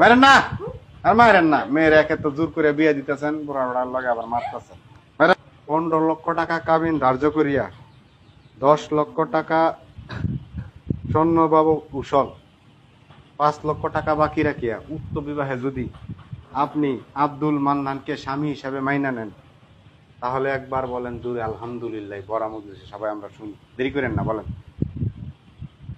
মারেন না আর মারেন না মেয়ের একে তো জোর করে বিয়ে দিতেছেন, বুড়া বুড়ার লগে আবার মারতেছেন। পনেরো লক্ষ টাকা কাবিন ধার্য করিয়া দশ লক্ষ টাকা স্বর্ণবাবু কুশল, পাঁচ লক্ষ টাকা বাকি রাখিয়া উক্ত বিবাহে যদি আপনি আব্দুল মান্নানকে স্বামী হিসাবে মাইনা নেন, তাহলে একবার বলেন, দূরে আলহামদুলিল্লাহ মজলিসে সবাই আমরা শুনি। দেরি করেন না, বলেন।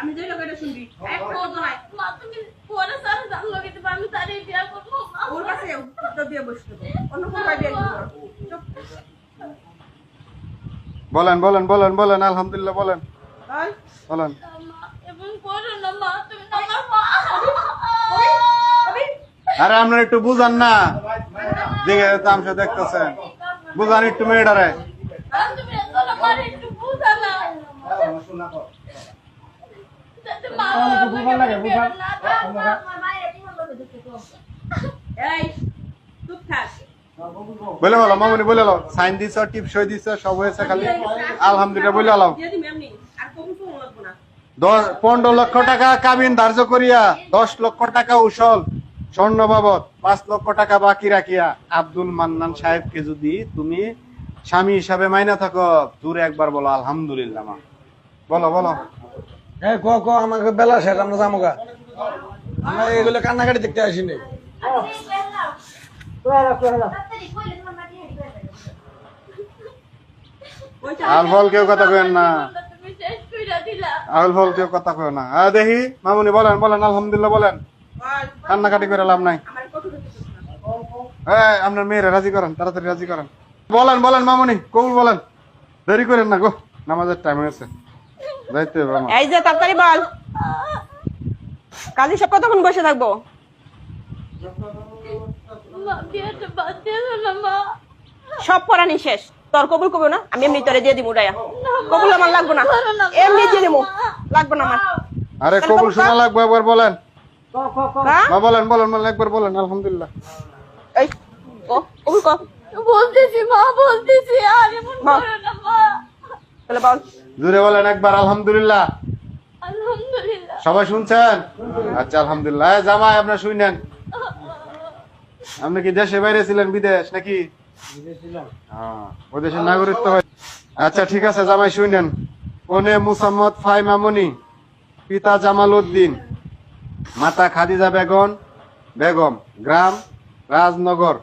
আমি শুনবি? এক পদ নাই মা তুমি পরে সারা জান লগে দিবা আমি তারই বিয়া করব। ওর কাছে উত্তর দিয়ে বসতে অন্য কোনো আইডিয়া চুপ। বলেন বলেন বলেন বলেন আলহামদুলিল্লাহ বলেন। বলেন। আরে আপনার একটু বুঝান না। দিকে তামসা দেখতেছেন। বুঝান একটু মেয়েটারে। বলে বলো মামুনি বলে লো সাইন টিপ সই সব হয়েছে খালি। আলহামদুলিল্লাহ বলে না। দশ, পনেরো লক্ষ টাকা কাবিন ধার্য করিয়া, দশ লক্ষ টাকা উসল, স্বর্ণ বাবদ, পাঁচ লক্ষ টাকা বাকি রাখিয়া। আব্দুল মান্নান সাহেবকে যদি তুমি স্বামী হিসাবে মাইনা থাকো দূরে একবার বলো, আলহামদুলিল্লাহ মা। বলো বলো। এই ক ক, আমাকে বেলা শেষ কান্নাকাটি দেখতে আসিনি। ফল কেউ কথা না। আল ফল কেউ কথা না। দেখি, মামুনি বলেন বলেন, আলহামদুলিল্লাহ বলেন। কান্নাকাটি করে লাভ নাই। আপনার মেয়েরা রাজি করেন, তাড়াতাড়ি রাজি করেন। বলেন বলেন, মামুনি, কবুল বলেন। দেরি করেন না গো, নামাজের টাইম হয়েছে। যাইতে আমার। এই যে তাড়াতাড়ি বল। কাজী সব কতক্ষণ বসে থাকব? সব পড়ানি শেষ। তোর কবুল কবো না আমি এমনি তোরে দিয়ে দিব কবুল আমার লাগবো না। এমনি দিয়ে দিব। লাগবো না আমার। আরে কবুল শোনা লাগবে একবার বলেন। হ্যাঁ? বলেন বলেন বলেন একবার বলেন আলহামদুলিল্লাহ। এই ও কবুল কর। বলতেছি মা বলতেছি আর এমন করো না মা। তাহলে বল। জুড়ে বলেন একবার আলহামদুলিল্লাহ। সবাই শুনছেন? আচ্ছা আলহামদুলিল্লাহ। জামাই আপনার শুনেন। আপনি কি দেশে বাইরে ছিলেন বিদেশ নাকি? হ্যাঁ, ওই দেশের নাগরিকত্ব আচ্ছা ঠিক আছে জামাই শুনেন। কনে মুসাম্মদ ফাই মামুনি পিতা জামাল উদ্দিন মাতা খাদিজা বেগম বেগম গ্রাম রাজনগর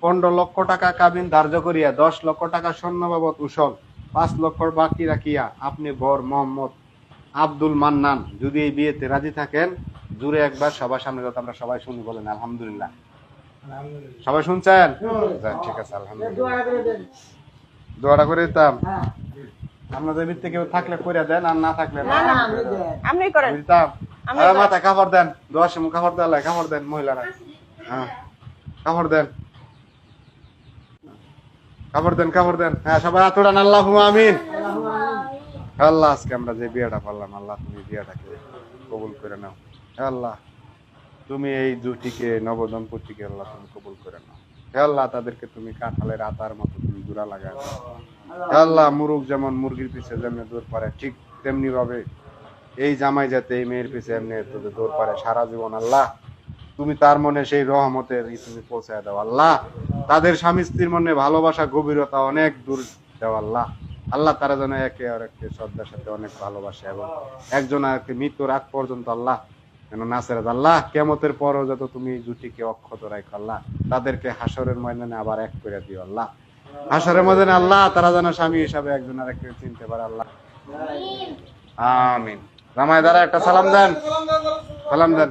পনেরো লক্ষ টাকা কাবিন ধার্য করিয়া দশ লক্ষ টাকা স্বর্ণ বাবদ উসল। পাঁচ লক্ষ বাকি রাখিয়া আপনি বর মোহাম্মদ আব্দুল মান্নান যদি এই বিয়েতে রাজি থাকেন জুড়ে একবার সবার সামনে যাতে আমরা সবাই শুনি বলেন আলহামদুলিল্লাহ। সবাই শুনছেন? ঠিক আছে আলহামদুলিল্লাহ। দোয়াটা করে দিতাম। আপনাদের ভিত্তি কেউ থাকলে করে দেন আর না থাকলে না। আপনি করেন। দিতাম। আমি মাথায় কাপড় দেন। দোয়ার সময় কাপড় দেওয়া কাপড় দেন মহিলারা। হ্যাঁ। কাপড় দেন। কাপড় দেন কাপড় দেন। হ্যাঁ সবাই আতড়ান আল্লাহ আমিন। আল্লাহ, আজকে আমরা যে বিয়েটা পারলাম আল্লাহ তুমি বিয়েটাকে কবুল করে নাও। আল্লাহ, তুমি এই জুটিকে, নবদম্পতিকে আল্লাহ তুমি কবুল করে নাও। আল্লাহ, তাদেরকে তুমি কাঁঠালের আতার মতো তুমি জোড়া হে আল্লাহ মুরুগ যেমন মুরগির পিছে যেমনি দৌড় পারে, ঠিক তেমনি ভাবে এই জামাই যাতে এই মেয়ের পিছে এমনি তোদের দৌড় পারে, সারা জীবন আল্লাহ তুমি তার মনে সেই রহমতের তুমি পৌঁছায় দাও আল্লাহ। তাদের স্বামী স্ত্রীর মনে ভালোবাসা গভীরতা অনেক দূর দেও আল্লাহ। আল্লাহ তারা যেন একে আর একে শ্রদ্ধার সাথে অনেক ভালোবাসে এবং একজন আরেককে মৃত্যুর আগ পর্যন্ত আল্লাহ যেন নাসেরাত আল্লাহ কেমতের পরও যত তুমি জুটিকে অক্ষত রাখো আল্লাহ। তাদেরকে হাসরের ময়দানে আবার এক করে দিও আল্লাহ। হাসরের ময়দানে আল্লাহ তারা যেন স্বামী হিসাবে একজন আরেককে চিনতে পারে আল্লাহ। আমিন। রামায় দ্বারা একটা সালাম দেন। সালাম দেন।